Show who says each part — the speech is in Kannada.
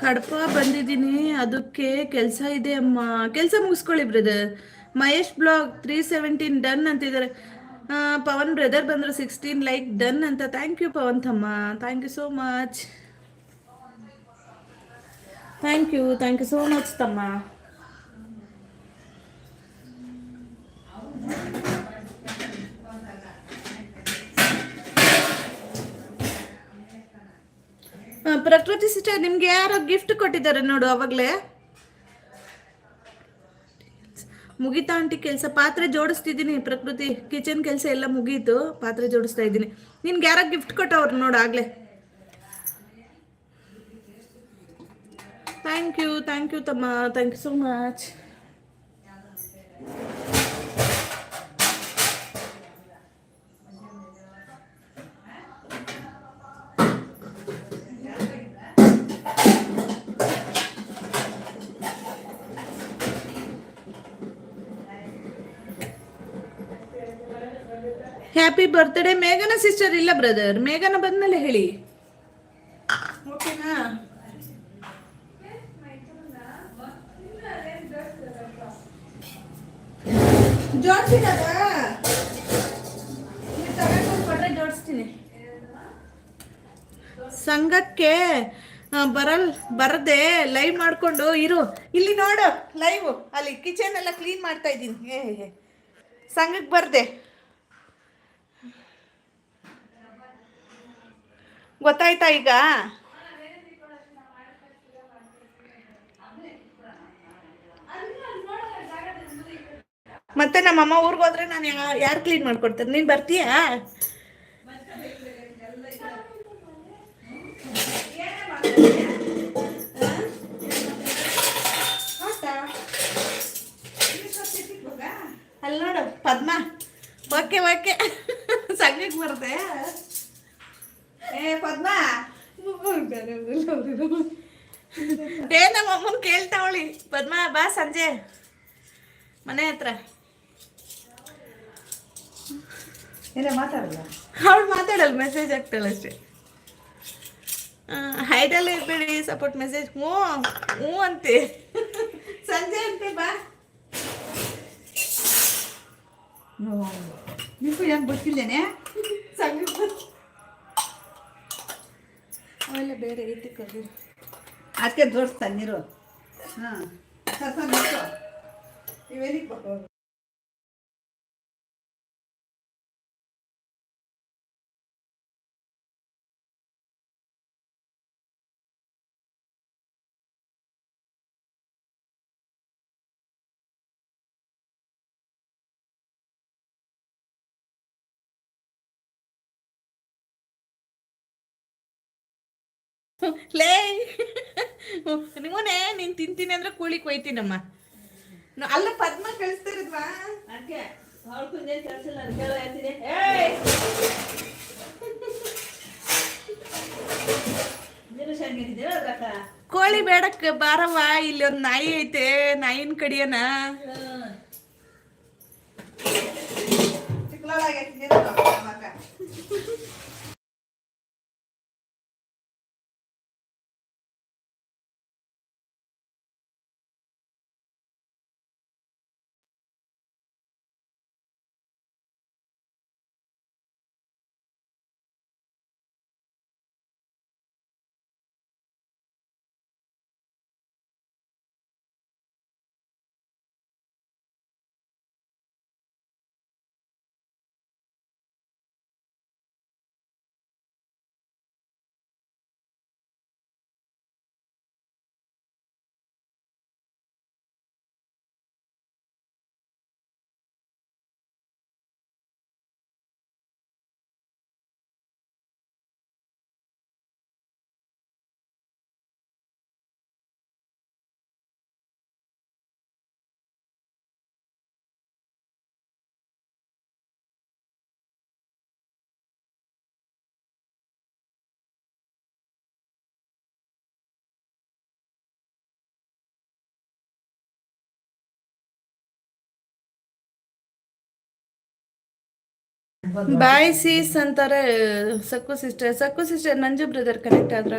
Speaker 1: ಕಡಪ ಬಂದಿದ್ದೀನಿ, ಅದಕ್ಕೆ ಕೆಲಸ ಇದೆ ಅಮ್ಮ. ಕೆಲಸ ಮುಗಿಸ್ಕೊಳ್ಳಿ brother Mahesh blog three seventeen done ಅಂತಿದ್ದಾರೆ. ಪವನ್ ಬ್ರದರ್ ಬಂದ್ರು ಸಿಕ್ಸ್ಟೀನ್ ಲೈಕ್ ಡನ್ ಅಂತ. ಥ್ಯಾಂಕ್ ಯು ಪವನ್ ತಮ್ಮ. Thank you so much thank you thank you so much ತಮ್ಮ. ಪ್ರಕೃತಿ ಸಿಸ್ಟರ್ ನಿಮ್ಗೆ ಯಾರೋ ಗಿಫ್ಟ್ ಕೊಟ್ಟಿದ್ದಾರೆ ನೋಡು ಅವಾಗಲೇ. ಮುಗಿತಾ ಆಂಟಿ ಕೆಲಸ, ಪಾತ್ರೆ ಜೋಡಿಸ್ತಿದ್ದೀನಿ, ಪ್ರಕೃತಿ ಕಿಚನ್ ಕೆಲಸ ಎಲ್ಲ ಮುಗೀತು, ಪಾತ್ರೆ ಜೋಡಿಸ್ತಾ ಇದ್ದೀನಿ. ನಿನ್ಗೆ ಯಾರೋ ಗಿಫ್ಟ್ ಕೊಟ್ಟವ್ರು ನೋಡು ಆಗ್ಲೇ. ಥ್ಯಾಂಕ್ ಯು ಥ್ಯಾಂಕ್ ಯು ತಮ್ಮ thank you so much happy birthday ಮೇಘನ sister ಇಲ್ಲ ಬ್ರದರ್ ಮೇಘನ ಬಂದ್ಮೇಲೆ ಹೇಳಿ. ಓಕೆನಾ? ಜೋಡಿಸ್ತೀನಿ. ಸಂಘಕ್ಕೆ ಬರಲ್ ಬರದೆ ಲೈವ್ ಮಾಡ್ಕೊಂಡು ಇರು. ಇಲ್ಲಿ ನೋಡು ಲೈವ್ ಅಲ್ಲಿ ಕಿಚನ್ ಎಲ್ಲ ಕ್ಲೀನ್ ಮಾಡ್ತಾ ಇದ್ದೀನಿ. ಏ. ಸಂಘಕ್ಕೆ ಬರ್ದೆ. ಗೊತ್ತಾಯ್ತಾ ಈಗ? ಮತ್ತೆ ನಮ್ಮಮ್ಮ ಊರಿಗೆ ಹೋದ್ರೆ ನಾನು ಯಾರು ಕ್ಲೀನ್ ಮಾಡ್ಕೊಡ್ತೇನೆ ನೀನು ಬರ್ತೀಯಾ? ಅಲ್ಲಿ ನೋಡು, ಪದ್ಮ. Okay okay. ಸಂಘಕ್ಕೆ ಬರ್ದೆ ಏ ಪದ್ಮ ನಮ್ಮ ಅಮ್ಮನ್ ಕೇಳ್ತಾವಳಿ. ಪದ್ಮ ಬಾ ಸಂಜೆ. ಮನೆ ಹತ್ರ.
Speaker 2: ಏನೇ ಮಾತಾಡಲ್ಲ
Speaker 1: ಅವಳು ಮಾತಾಡಲ್ಲ ಮೆಸೇಜ್ ಆಗ್ತಾಳೆ ಅಷ್ಟೇ. ಹೈಡಲ್ಲಿ ಇರ್ಬೇಡಿ ಸಪೋರ್ಟ್ ಮೆಸೇಜ್ ಹ್ಞೂ ಹ್ಞೂ ಅಂತೆ. ಸಂಜೆ ಅಂತೆ ಬಾ.
Speaker 2: ನಿಮಗೂ ಏನು ಗೊತ್ತಿಲ್ಲೇನೆ?
Speaker 1: ಸಂಜೆ. ಅವೆಲ್ಲ ಬೇರೆ ಐತಿ ಕರ್ದು
Speaker 2: ಅದಕ್ಕೆ ಜೋಡಿಸ್ತಾನೆ ನೀರು. ಹಾಂ ಕರ್ಕೊಂಡು ಇವೆಲ್ಲಿಗೆ ಬರ್ಬೋದು
Speaker 1: ಲೇ. ನಿಮ್ಮನೆ ನೀನ್ ತಿಂತೀನಿ ಅಂದ್ರೆ ಕೂಳಿ ಕೊಯ್ತೀನಮ್ಮ. ಅಲ್ಲ ಪದ್ಮ ಕಳಿಸ್ತಾ
Speaker 2: ಅದಕ್ಕೆ ಅವ್ರ ಕುಂದೇನು ಕಳಿಸಿಲ್ಲ ನಾನು ಕೇಳೋ ಹೇಳ್ತೀನಿ
Speaker 1: ಬೇಡಕ್ಕೆ ಬಾರವ್ವ ಇಲ್ಲಿ ಒಂದ್ ನಾಯಿ ಐತೆ ನಾಯಿನ ಕಡಿಯನ. ಬಾಯ್ ಸೀಸ್ ಅಂತಾರೆ. Sakku sister Sakku sister Nanju brother connect ಆದ್ರ.